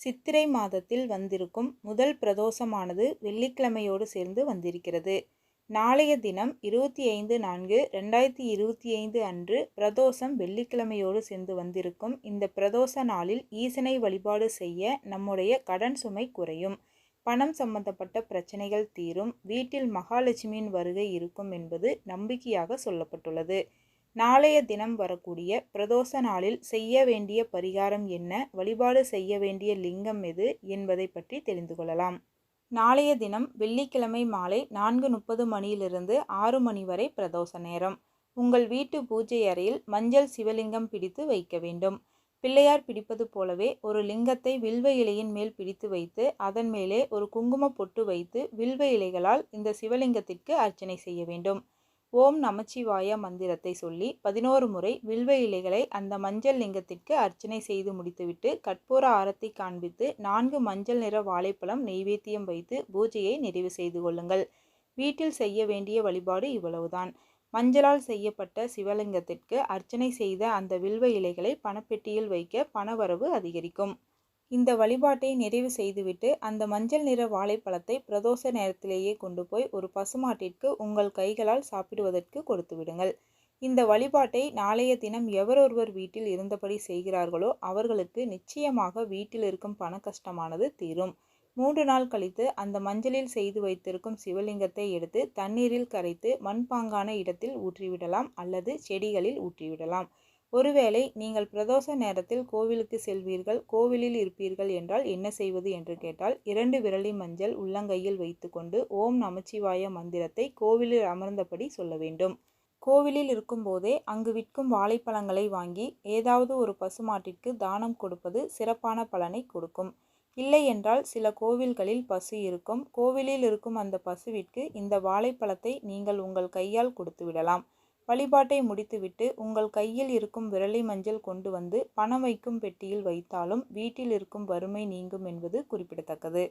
சித்திரை மாதத்தில் வந்திருக்கும் முதல் பிரதோஷமானது வெள்ளிக்கிழமையோடு சேர்ந்து வந்திருக்கிறது. நாளைய தினம் இருபத்தி ஐந்து நான்கு ரெண்டாயிரத்தி இருபத்தி ஐந்து அன்று பிரதோஷம் வெள்ளிக்கிழமையோடு சேர்ந்து வந்திருக்கும் இந்த பிரதோஷ நாளில் ஈசனை வழிபாடு செய்ய நம்முடைய கடன் சுமை குறையும். பணம் சம்பந்தப்பட்ட பிரச்சனைகள் தீரும். வீட்டில் மகாலட்சுமியின் வருகை இருக்கும் என்பது நம்பிக்கையாக சொல்லப்பட்டுள்ளது. நாளைய தினம் வரக்கூடிய பிரதோஷ நாளில் செய்ய வேண்டிய பரிகாரம் என்ன? வழிபாடு செய்ய வேண்டிய லிங்கம் எது? என்பதை பற்றி தெரிந்து கொள்ளலாம். நாளைய தினம் வெள்ளிக்கிழமை மாலை நான்கு முப்பது மணியிலிருந்து ஆறு மணி வரை பிரதோஷ நேரம். உங்கள் வீட்டு பூஜை அறையில் மஞ்சள் சிவலிங்கம் பிடித்து வைக்க வேண்டும். பிள்ளையார் பிடிப்பது போலவே ஒரு லிங்கத்தை வில்வ இலையின் மேல் பிடித்து வைத்து அதன் மேலே ஒரு குங்கும பொட்டு வைத்து வில்வ இலைகளால் இந்த சிவலிங்கத்திற்கு அர்ச்சனை செய்ய வேண்டும். ஓம் நமச்சிவாய மந்திரத்தை சொல்லி பதினோரு முறை வில்வ இலைகளை அந்த மஞ்சள் லிங்கத்திற்கு அர்ச்சனை செய்து முடித்துவிட்டு கற்பூர ஆரத்தை காண்பித்து நான்கு மஞ்சள் நிற வாழைப்பழம் நெய்வேத்தியம் வைத்து பூஜையை நிறைவு செய்து கொள்ளுங்கள். வீட்டில் செய்ய வேண்டிய வழிபாடு இவ்வளவுதான். மஞ்சளால் செய்யப்பட்ட சிவலிங்கத்திற்கு அர்ச்சனை செய்த அந்த வில்வ இலைகளை பணப்பெட்டியில் வைக்க பணவரவு அதிகரிக்கும். இந்த வழிபாட்டை நிறைவு செய்துவிட்டு அந்த மஞ்சள் நிற வாழைப்பழத்தை பிரதோஷ நேரத்திலேயே கொண்டு போய் ஒரு பசுமாட்டிற்கு உங்கள் கைகளால் சாப்பிடுவதற்கு கொடுத்து விடுங்கள். இந்த வழிபாட்டை நாளைய தினம் எவரொருவர் வீட்டில் இருந்தபடி செய்கிறார்களோ அவர்களுக்கு நிச்சயமாக வீட்டில் இருக்கும் பண கஷ்டமானது தீரும். மூன்று நாள் கழித்து அந்த மஞ்சளில் செய்து வைத்திருக்கும் சிவலிங்கத்தை எடுத்து தண்ணீரில் கரைத்து மண்பாங்கான இடத்தில் ஊற்றிவிடலாம் அல்லது செடிகளில் ஊற்றிவிடலாம். ஒருவேளை நீங்கள் பிரதோஷ நேரத்தில் கோவிலுக்கு செல்வீர்கள் கோவிலில் இருப்பீர்கள் என்றால் என்ன செய்வது என்று கேட்டால் இரண்டு விரலி மஞ்சள் உள்ளங்கையில் வைத்துக்கொண்டு ஓம் நமச்சிவாய மந்திரத்தை கோவிலில் அமர்ந்தபடி சொல்ல வேண்டும். கோவிலில் இருக்கும்போதே அங்கு விற்கும் வாழைப்பழங்களை வாங்கி ஏதாவது ஒரு பசுமாட்டிற்கு தானம் கொடுப்பது சிறப்பான பலனை கொடுக்கும். இல்லை என்றால் சில கோவில்களில் பசு இருக்கும். கோவிலில் இருக்கும் அந்த பசுவிற்கு இந்த வாழைப்பழத்தை நீங்கள் உங்கள் கையால் கொடுத்து விடலாம். வழிபாட்டை முடித்துவிட்டு உங்கள் கையில் இருக்கும் விரலை மஞ்சள் கொண்டு வந்து பணம் வைக்கும் பெட்டியில் வைத்தாலும் வீட்டில் இருக்கும் வறுமை நீங்கும் என்பது குறிப்பிடத்தக்கது.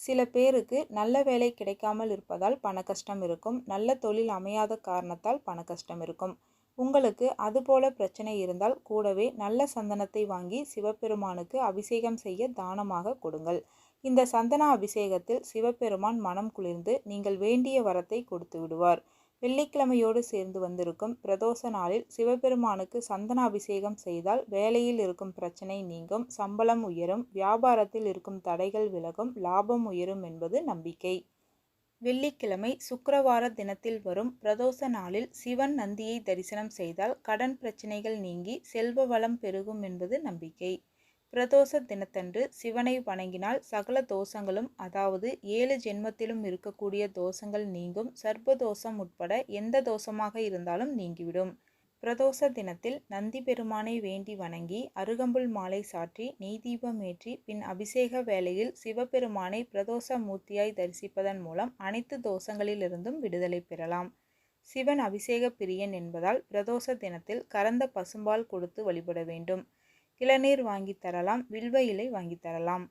சில பேருக்கு நல்ல வேலை கிடைக்காமல் இருப்பதால் பண கஷ்டம் இருக்கும். நல்ல தொழில் அமையாத காரணத்தால் பண கஷ்டம் இருக்கும். உங்களுக்கு அதுபோல பிரச்சனை இருந்தால் கூடவே நல்ல சந்தனத்தை வாங்கி சிவபெருமானுக்கு அபிஷேகம் செய்ய தானமாக கொடுங்கள். இந்த சந்தன அபிஷேகத்தில் சிவபெருமான் மனம் குளிர்ந்து நீங்கள் வேண்டிய வரத்தை கொடுத்து விடுவார். வெள்ளிக்கிழமையோடு சேர்ந்து வந்திருக்கும் பிரதோஷ நாளில் சிவபெருமானுக்கு சந்தன அபிஷேகம் செய்தால் வேலையில் இருக்கும் பிரச்சனை நீங்கும் சம்பளம் உயரும் வியாபாரத்தில் இருக்கும் தடைகள் விலகும் லாபம் உயரும் என்பது நம்பிக்கை. வெள்ளிக்கிழமை சுக்கரவார தினத்தில் வரும் பிரதோஷ நாளில் சிவன் நந்தியை தரிசனம் செய்தால் கடன் பிரச்சனைகள் நீங்கி செல்வ வளம் பெருகும் என்பது நம்பிக்கை. பிரதோஷ தினத்தன்று சிவனை வணங்கினால் சகல தோஷங்களும் அதாவது ஏழு ஜென்மத்திலும் இருக்கக்கூடிய தோஷங்கள் நீங்கும். சர்ப்பதோஷம் உட்பட எந்த தோஷமாக இருந்தாலும் நீங்கிவிடும். பிரதோஷ தினத்தில் நந்தி பெருமானை வேண்டி வணங்கி அருகம்புல் மாலை சாற்றி நெய் தீபம் ஏற்றி பின் அபிஷேக வேளையில் சிவபெருமானை பிரதோஷ மூர்த்தியாய் தரிசிப்பதன் மூலம் அனைத்து தோஷங்களிலிருந்தும் விடுதலை பெறலாம். சிவன் அபிஷேக பிரியன் என்பதால் பிரதோஷ தினத்தில் கரந்த பசும்பால் கொடுத்து வழிபட வேண்டும். இளநீர் வாங்கி தரலாம் வில்வ இலை வாங்கி தரலாம்.